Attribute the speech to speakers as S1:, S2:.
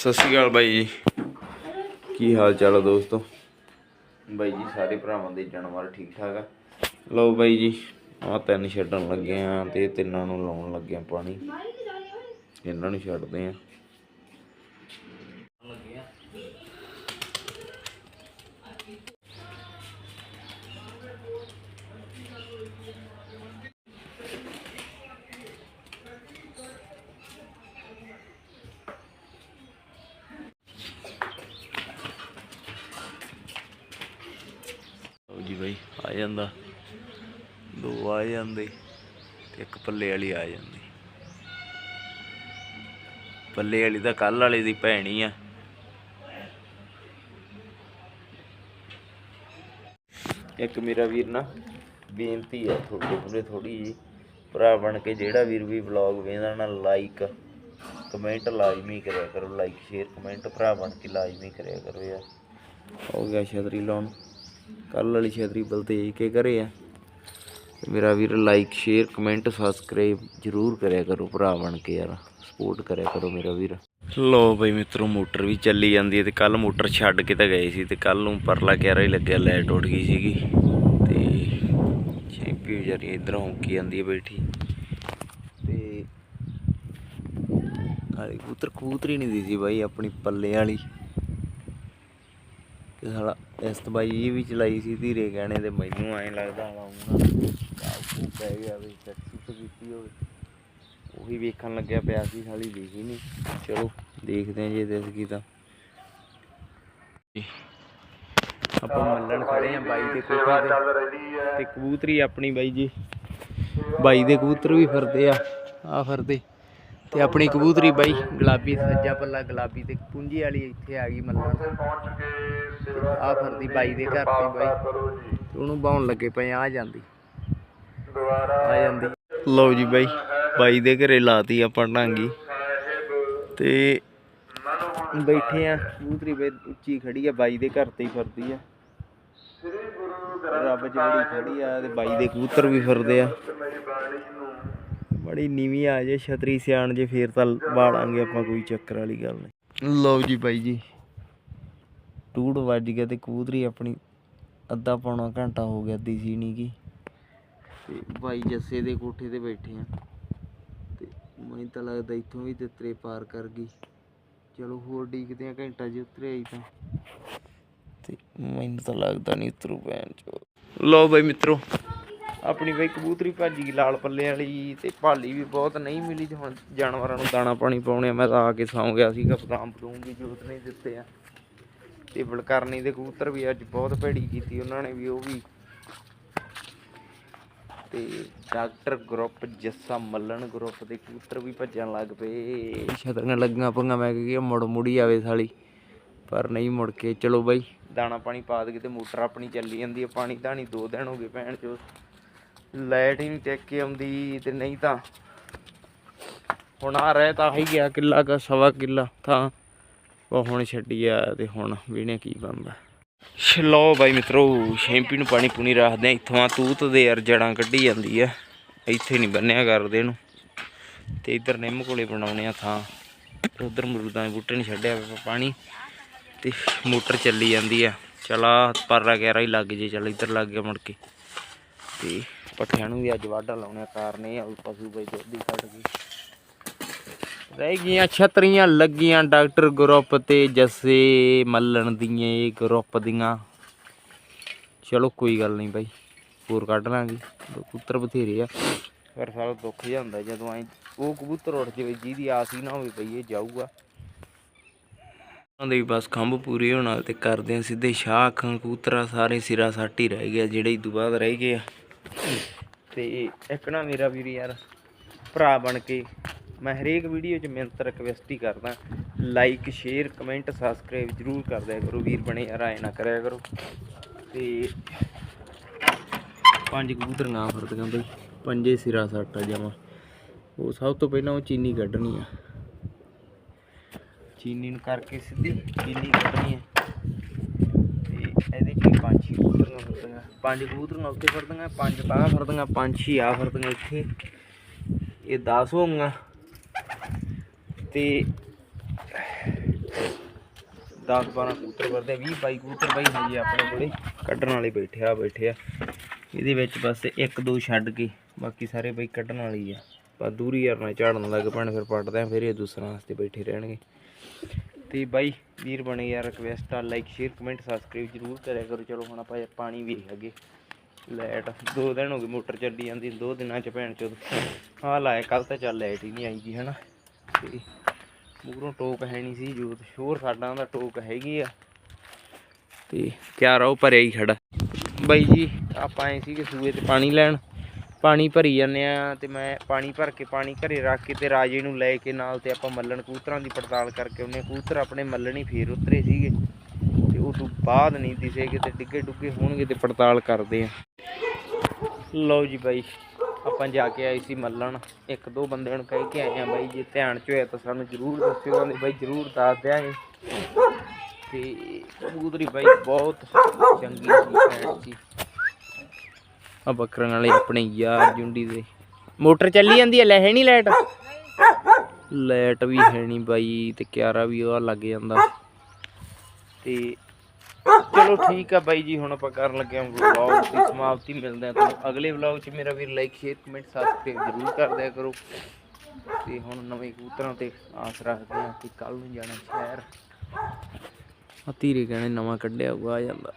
S1: ਸਤਿ ਸ਼੍ਰੀ ਅਕਾਲ ਬਾਈ ਜੀ। ਕੀ ਹਾਲ ਚਾਲ ਹੈ ਦੋਸਤੋ? ਬਾਈ ਜੀ ਸਾਰੇ ਭਰਾਵਾਂ ਦੇ ਜਾਨਵਰ ਠੀਕ ਠਾਕ ਆ? ਲਓ ਬਾਈ ਜੀ ਆ ਤਿੰਨ ਛੱਡਣ ਲੱਗੇ ਆ ਤੇ ਤਿੰਨਾਂ ਨੂੰ ਲਾਉਣ ਲੱਗੇ ਆ ਪਾਣੀ। ਇਹਨਾਂ ਨੂੰ ਛੱਡਦੇ ਆ। ਜਾਂਦਾ। ਦੋ ਆ ਜਾਂਦੇ ਤੇ ਇੱਕ ਪੱਲੇ ਵਾਲੀ ਆ ਜਾਂਦੀ। ਪੱਲੇ ਵਾਲੀ ਤਾਂ ਕੱਲ ਵਾਲੇ ਦੀ ਭੈਣੀ ਆ। ਇੱਕ ਮੇਰਾ ਵੀਰ ਨਾ ਬੇਨਤੀ ਆ ਤੁਹਾਡੇ ਪੂਰੇ ਥੋੜੀ ਜੀ ਭਰਾ ਬਣ ਕੇ ਜਿਹੜਾ ਵੀਰ ਵੀ ਵਲੌਗ ਵੇਖਦਾ ਨਾ ਲਾਈਕ ਕਮੈਂਟ ਲਾਜ਼ਮੀ ਕਰਿਆ ਕਰੋ ਲਾਈਕ ਸ਼ੇਅਰ ਕਮੈਂਟ ਭਰਾ ਬਣ ਕੇ ਲਾਜ਼ਮੀ ਕਰਿਆ ਕਰੋ ਯਾਰ। ਹੋ ਗਿਆ ਛਤਰੀ ਲਾਉਣ। ਕੱਲ ਵਾਲੀ ਛਤਰੀ ਬਲਤੇਜ ਕੇ ਕਰੇ ਆ। ਮੇਰਾ ਵੀਰ ਲਾਈਕ ਸ਼ੇਅਰ ਕਮੈਂਟ ਸਬਸਕ੍ਰਾਈਬ ਜਰੂਰ ਕਰਿਆ ਕਰੋ ਭਰਾ ਬਣ ਕੇ ਯਾਰ। ਸਪੋਰਟ ਕਰਿਆ ਕਰੋ ਮੇਰਾ ਵੀਰ। ਲੋ ਬਈ ਮਿੱਤਰੋ, ਮੋਟਰ ਵੀ ਚੱਲੀ ਜਾਂਦੀ ਹੈ ਤੇ ਕੱਲ ਮੋਟਰ ਛੱਡ ਕੇ ਤਾਂ ਗਏ ਸੀ ਤੇ ਕੱਲ ਨੂੰ ਪਰਲਾ ਕਿਆਰਾ ਹੀ ਲੱਗਿਆ ਲਾਈਟ ਉੱਡ ਗਈ ਸੀਗੀ। ਤੇ ਛੇਪੀ ਵਿਚਾਰੀ ਇਧਰ ਹੌਂਕੀ ਜਾਂਦੀ ਹੈ ਬੈਠੀ। ਤੇ ਹਾਲੇ ਕਬੂਤਰ ਕਬੂਤਰੀ ਨਹੀਂ ਦੀ ਸੀ ਬਾਈ, ਆਪਣੀ ਪੱਲੇ ਵਾਲੀ। ਤੇ ਸਾਲਾ ਇਸ ਬਾਈ ਇਹ ਵੀ ਚਲਾਈ ਸੀ ਧੀਰੇ ਗਹਿਣੇ ਤੇ ਮੈਨੂੰ ਐਂ ਲੱਗਦਾ ਹਾਂ ਉਹਨਾਂ ਕਾਬੂ ਪੈ ਗਿਆ ਵੀ ਟੈਕਸੀ ਤੋਂ ਕੀਤੀ ਹੋਵੇ। ਉਹੀ ਵੇਖਣ ਲੱਗਿਆ ਪਿਆ ਸੀ ਸਾਲੀ ਦੇਖੀ ਨਹੀਂ ਚਲੋ ਦੇਖਦੇ ਹਾਂ ਜੇ ਦਿਸ ਗਈ ਤਾਂ। ਆਪਾਂ ਮੱਲਣ ਖੜੇ ਆ ਬਾਈ ਦੇ ਕੋਠੇ ਤੇ। ਤੇ ਕਬੂਤਰੀ ਆਪਣੀ ਬਾਈ ਜੀ। ਬਾਈ ਦੇ ਕਬੂਤਰ ਵੀ ਫਿਰਦੇ ਆ। ਆ ਫਿਰਦੇ। ਤੇ ਆਪਣੀ ਕਬੂਤਰੀ ਬਾਈ ਗੁਲਾਬੀ ਸੱਜਾ ਪੱਲਾ, ਗੁਲਾਬੀ ਤੇ ਪੁੰਜੀ ਵਾਲੀ ਇੱਥੇ ਆ ਗਈ ਮੱਲਣ ਆ ਫਿਰਦੀ ਬਾਈ ਦੇ ਘਰ ਤੇ ਬਾਈ। ਉਹਨੂੰ ਬਾਉਣ ਲੱਗੇ ਪਏ ਆ ਜਾਂਦੀ। ਆ ਜਾਂਦੀ। ਲਓ ਜੀ ਬਾਈ ਬਾਈ ਦੇ ਘਰੇ ਲਾਤੀ ਆਪਾਂ ਢਾਂਗੀ ਤੇ ਬੈਠੇ ਆ, ਕਬੂਤਰੀ ਬੇ ਉੱਚੀ ਖੜੀ ਆ, ਬਾਈ ਦੇ ਘਰ ਤੇ ਹੀ ਫਿਰਦੀ ਆ। ਰੱਬ ਜਿਹੜੀ ਖੜੀ ਆ, ਤੇ ਬਾਈ ਦੇ ਕਬੂਤਰ ਵੀ ਫਿਰਦੇ ਆ। ਬੜੀ ਨੀਵੀਂ ਆ ਜੇ, ਛਤਰੀ ਸਿਆਣ ਜੇ, ਫੇਰ ਤਾਂ ਬਾੜਾਂਗੇ ਆਪਾਂ ਕੋਈ ਚੱਕਰ ਵਾਲੀ ਗੱਲ ਨਹੀਂ। ਲਓ ਜੀ ਬਾਈ ਜੀ, ਟੂੜ ਵੱਜ ਗਿਆ ਤੇ ਕੂਦਰੀ ਆਪਣੀ ਅੱਧਾ ਪੌਣਾ ਘੰਟਾ ਹੋ ਗਿਆ ਅੱਧੀ ਸੀ ਨੀ ਤੇ ਬਾਈ ਜੱਸੇ ਦੇ ਕੋਠੇ ਤੇ ਬੈਠੇ ਆ। ਤੇ ਮੈਨੂੰ ਤਾਂ ਲੱਗਦਾ ਇੱਥੋਂ ਵੀ ਤਿੱਤਰੇ ਪਾਰ ਕਰ ਗਈ। ਚਲੋ ਹੋਰ ਡੀਕਦੇ ਆ ਘੰਟਾ ਜੇ ਉਤਰੇ ਆਈ ਤਾਂ। ਤੇ ਮੈਨੂੰ ਤਾਂ ਲੱਗਦਾ ਨਹੀਂ ਉਤਰੂ ਪੈਣ ਚੋ। ਲਓ ਬਾਈ ਮਿੱਤਰੋ ਆਪਣੀ ਬਈ ਕਬੂਤਰੀ ਭਾਜੀ ਲਾਲ ਪੱਲੇ ਵਾਲੀ ਤੇ ਭਾਲੀ ਵੀ ਬਹੁਤ ਨਹੀਂ ਮਿਲੀ ਤੇ ਹੁਣ ਜਾਨਵਰਾਂ ਨੂੰ ਦਾਣਾ ਪਾਣੀ ਪਾਉਣੇ ਮੈਂ ਤਾਂ ਆ ਕੇ ਸੌਂ ਗਿਆ ਸੀਗਾ, ਬਦਾਮ ਬਦੂਮ ਵੀ ਜੋਤ ਨਹੀਂ ਦਿੱਤੇ ਆ। ਤੇ ਬਲਕਰਨੀ ਦੇ ਕਬੂਤਰ ਵੀ ਅੱਜ ਬਹੁਤ ਭੈੜੀ ਕੀਤੀ ਉਹਨਾਂ ਨੇ ਵੀ, ਉਹ ਵੀ। ਤੇ doctor group Jassa Mallan group ਦੇ ਕਬੂਤਰ ਵੀ ਭੱਜਣ ਲੱਗ ਪਏ। ਛਤਰੀਆਂ ਲੱਗੀਆਂ ਪੰਗਾ ਮੈਂ ਕਿ ਮੁੜ ਮੁੜੀ ਆਵੇ ਸਾਲੀ। ਪਰ ਨਹੀਂ ਮੁੜ ਕੇ, ਚਲੋ ਬਾਈ। ਦਾਣਾ ਪਾਣੀ ਪਾ ਦੇ ਤੇ ਮੋਟਰ ਆਪਣੀ ਚੱਲੀ ਜਾਂਦੀ ਹੈ ਪਾਣੀ ਧਾਣੀ ਦੋ ਦਿਨ ਹੋ ਗਏ ਭੈਣ ਚੋ ਲਾਈਟ ਹੀ ਨਹੀਂ ਟਿਕ ਕੇ ਆਉਂਦੀ ਤੇ ਨਹੀਂ ਤਾਂ। ਹੁਣ ਆ ਰਹਿ ਤਾਂ ਹੀ ਗਿਆ ਕਿੱਲਾ ਕਾ, ਸਵਾ ਕਿੱਲਾ ਤਾਂ ਉਹ ਹੁਣ ਛੱਡੀ ਆ ਤੇ ਹੁਣ ਵੀਣੇ ਕੀ ਬਣਦਾ ਲਓ ਬਾਈ ਮਿੱਤਰੋ, ਸ਼ੈਂਪੀ ਨੂੰ ਪਾਣੀ ਪੂਣੀ ਰੱਖਦੇ ਆ, ਇੱਥੋਂ ਆ ਤੂਤ ਦੇ ਯਾਰ ਜੜਾਂ ਕੱਢੀ ਜਾਂਦੀ ਆ। ਇੱਥੇ ਨਹੀਂ ਬੰਨਿਆ ਕਰਦੇ ਇਹਨੂੰ। ਤੇ ਇੱਧਰ ਨਿੰਮ ਕੋਲੇ ਬਣਾਉਣੇ ਆ ਥਾਂ। ਤੇ ਉਧਰ ਮਰੂਦਾਂ ਦੇ ਬੂਟੇ ਨਹੀਂ ਛੱਡਿਆ ਪਾਣੀ। ਤੇ ਮੋਟਰ ਚੱਲੀ ਜਾਂਦੀ ਆ। ਚਲਾ ਪਰਰਾ ਗੈਰਾ ਹੀ ਲੱਗ ਜੇ, ਚੱਲ ਇੱਧਰ ਲੱਗ ਗਿਆ ਮੁੜ ਕੇ। ਤੇ ਪੱਠਿਆਂ ਨੂੰ ਵੀ ਅੱਜ ਵਾਢਾ ਲਾਉਣੇ ਕਾਰਨ ਇਹ ਆ ਪਸ਼ੂ ਬਈ ਦੁੱਧ ਹੀ ਕੱਢ ਗਏ। ਰਹਿ ਗਈਆਂ ਛਤਰੀਆਂ ਲੱਗੀਆਂ ਡਾਕਟਰ ਗਰੁੱਪ ਤੇ ਜੱਸੇ ਮੱਲਣ ਦੀਆਂ, ਇਹ ਗਰੁੱਪ ਦੀਆਂ। ਚਲੋ ਕੋਈ ਗੱਲ ਨਹੀਂ ਬਾਈ, ਹੋਰ ਕੱਢ ਲਾਂਗੇ ਕਬੂਤਰ ਬਥੇਰੇ ਆ। ਫਿਰ ਸਾਲਾ ਦੁੱਖ ਜਿਹਾ ਹੁੰਦਾ ਜਦੋਂ ਐ, ਉਹ ਕਬੂਤਰ ਉੱਠ ਜਾਵੇ, ਜਿਹਦੀ ਆਸ ਹੀ ਨਾ ਹੋਵੇ ਬਈ ਇਹ ਜਾਊਗਾ। ਉਹਨਾਂ ਦੇ ਵੀ ਬਸ ਖੰਭ ਪੂਰੇ ਹੋਣ ਵਾਲੇ ਤੇ ਕਰਦੇ ਆ, ਸਿੱਧੇ ਸ਼ਾਹ ਅੱਖਾਂ, ਕਬੂਤਰਾ ਸਾਰੇ ਸਿਰਾ ਸੱਟ ਹੀ ਰਹਿ ਗਿਆ, ਜਿਹੜੇ ਇਦੋਂ ਬਾਅਦ ਰਹਿ ਗਏ ਆ। ਤੇ ਇੱਕ ਨਾ ਮੇਰਾ ਵੀਰ ਯਾਰ ਭਰਾ ਬਣ ਕੇ ਮੈਂ ਹਰੇਕ ਵੀਡੀਓ 'ਚ ਮਿਹਨਤ ਰਿਕਵੈਸਟ ਹੀ ਕਰਦਾ। ਲਾਈਕ ਸ਼ੇਅਰ ਕਮੈਂਟ ਸਬਸਕ੍ਰਾਈਬ ਜਰੂਰ ਕਰ ਦਿਆ ਕਰੋ ਵੀਰ ਬਣੇ ਯਾਰ, ਐ ਨਾ ਕਰਿਆ ਕਰੋ। ਤੇ ਪੰਜ ਕਬੂਤਰੀਆਂ ਫਿਰਦੀਆਂ ਬਈ, ਪੰਜੇ ਸਿਰਾ ਸੱਟ ਆ ਜਾਵਾਂ ਉਹ ਸਭ ਤੋਂ ਪਹਿਲਾਂ ਉਹ ਚੀਨੀ ਕੱਢਣੀ ਆ। ਚੀਨੀ ਨੂੰ ਕਰਕੇ ਸਿੱਧੀ ਚੀਨੀ ਕੱਢਣੀ ਹੈ ਇਹਦੇ ਚ ਵੀ ਪੰਜ ਛੇ ਕਬੂਤਰੀਆਂ ਫਿਰਦੀਆਂ। ਪੰਜ ਕਬੂਤਰੀਆਂ ਉੱਥੇ ਫਿਰਦੀਆਂ, ਪੰਜ ਤਾਂ ਫਿਰਦੀਆਂ, ਪੰਜ ਛੇ ਆ ਫਿਰਦੀਆਂ ਇੱਥੇ। ਇਹ 10 ਹੋਣਗੀਆਂ ਤੇ 10 12 ਕਬੂਤਰ ਵਰਦੇ 20 22 ਕਬੂਤਰ ਬਾਈ ਹਾਂਜੀ ਆਪਣੇ ਕੋਲੇ। ਕੱਢਣ ਵਾਲੇ ਬੈਠੇ ਆ ਬੈਠੇ ਆ। ਇਹਦੇ ਵਿੱਚ ਬਸ ਇੱਕ ਦੋ ਛੱਡ ਕੇ, ਬਾਕੀ ਸਾਰੇ ਬਾਈ ਕੱਢਣ ਵਾਲੀ ਆ। ਪਰ ਦੂਰੀ ਯਾਰ ਨਾਲ ਝਾੜਨ ਲੱਗ ਪੈਣ, ਫਿਰ ਪੱਟਦੇ ਆ, ਫਿਰ ਇਹ ਦੂਸਰਾ ਵਾਸਤੇ ਬੈਠੇ ਰਹਿਣਗੇ। ਤੇ ਬਾਈ, ਵੀਰ ਬਣੇ ਯਾਰ ਰਿਕਵੈਸਟ ਆ ਲਾਈਕ ਸ਼ੇਅਰ ਕਮੈਂਟ ਸਬਸਕ੍ਰਾਈਬ ਜ਼ਰੂਰ ਕਰਿਆ ਕਰੋ। ਚਲੋ ਹੁਣ ਆਪਾਂ ਪਾਣੀ ਵੀ ਹੈਗੇ ਲਾਈਟ ਦੋ ਦਿਨ ਹੋ ਗਏ ਮੋਟਰ ਚੱਲੀ ਜਾਂਦੀ, ਦੋ ਦਿਨਾਂ ਚ ਭੈਣ ਚੋਦ। ਆ ਲਾਇਆ ਕੱਲ ਤਾਂ ਚੱਲ ਲਾਈਟ ਹੀ ਨਹੀਂ ਆਈ ਜੀ, ਹਨਾ। ਤੇ ਮੂਹਰੋਂ ਟੋਕ ਹੈ ਨਹੀਂ ਸੀ, ਜੋਤ ਸ਼ੋਰ ਸਾਡਾ ਦਾ ਟੋਕ ਹੈਗੀ ਆ। ਤੇ ਕਿਆ ਰਹੋ ਭਰਿਆ ਹੀ ਖੜਾ। ਬਾਈ ਜੀ, ਆਪਾਂ ਆਏ ਸੀ ਕਿ ਸੂਏ ਤੇ ਪਾਣੀ ਲੈਣ। ਪਾਣੀ ਭਰੀ ਜਾਂਦੇ ਆ ਤੇ ਮੈਂ ਪਾਣੀ ਭਰ ਕੇ ਪਾਣੀ ਘਰੇ ਰੱਖ ਕੇ ਤੇ ਰਾਜੇ ਨੂੰ ਲੈ ਕੇ ਨਾਲ ਤੇ ਆਪਾਂ ਮੱਲਣ ਕੂਤਰਾਂ ਦੀ ਪੜਤਾਲ ਕਰਕੇ ਉਹਨੇ ਕੂਤਰ ਆਪਣੇ ਮੱਲਣ ਹੀ ਫੇਰ ਉਤਰੇ ਸੀਗੇ। ਤੇ ਉਹ ਤੋਂ ਬਾਅਦ ਨਹੀਂ ਦਿਸੇ ਕਿਤੇ ਡਿੱਗੇ ਡੁੱਗੇ ਹੋਣਗੇ ਤੇ ਪੜਤਾਲ ਕਰਦੇ ਆ। ਲਓ ਜੀ ਬਾਈ, ਆਪਾਂ ਜਾ ਕੇ ਆਏ ਸੀ ਮੱਲਣ। ਇੱਕ ਦੋ ਬੰਦਿਆਂ ਨੂੰ ਕਹਿ ਕੇ ਆਏ ਆ ਬਾਈ, ਜੇ ਧਿਆਨ ਚ ਹੋਇਆ ਤਾਂ ਸਾਨੂੰ ਜ਼ਰੂਰ ਦੱਸਿਓ ਕਹਿੰਦੇ ਬਾਈ ਜ਼ਰੂਰ ਦੱਸ ਦਿਆਂਗੇ ਤੇ ਕਬੂਤਰੀ ਬਾਈ ਬਹੁਤ ਚੰਗੀ ਸੀ, ਭੈਣ ਸੀ ਆ ਬੱਕਰਾਂ ਵਾਲੇ ਆਪਣੇ ਯਾਰ ਜੁੰਡੀ ਦੇ। ਮੋਟਰ ਚੱਲੀ ਜਾਂਦੀ ਹੈ ਲੈ ਹੈ ਨਹੀਂ ਲਾਈਟ? ਲਾਈਟ ਵੀ ਹੈ ਨਹੀਂ ਬਾਈ, ਤੇ ਕਿਆਰਾ ਵੀ ਉਹ ਲੱਗ ਜਾਂਦਾ। ਤੇ ਚਲੋ ਠੀਕ ਆ ਬਾਈ ਜੀ, ਹੁਣ ਆਪਾਂ ਕਰਨ ਲੱਗੇ ਹਾਂ ਵਲੌਗ ਦੀ ਸਮਾਪਤੀ ਮਿਲਦੇ ਆ ਤੁਹਾਨੂੰ ਅਗਲੇ ਵਲੌਗ 'ਚ। ਮੇਰਾ ਵੀਰ ਲਾਈਕ ਸ਼ੇਅਰ ਕਮੈਂਟ ਸਬਸਕ੍ਰਾਈਬ ਜ਼ਰੂਰ ਕਰ ਦਿਆ ਕਰੋ। ਤੇ ਹੁਣ ਨਵੇਂ ਕਬੂਤਰਾਂ ਤੇ ਆਸ ਰੱਖਦੇ ਹਾਂ ਕਿ ਕੱਲ ਨੂੰ ਜਾਣਾ ਸ਼ਹਿਰ। ਆ ਧੀਰੇ ਕਹਿੰਦੇ ਨਵਾਂ ਕੱਢਿਆ ਹੋਊਗਾ, ਆ ਜਾਂਦਾ।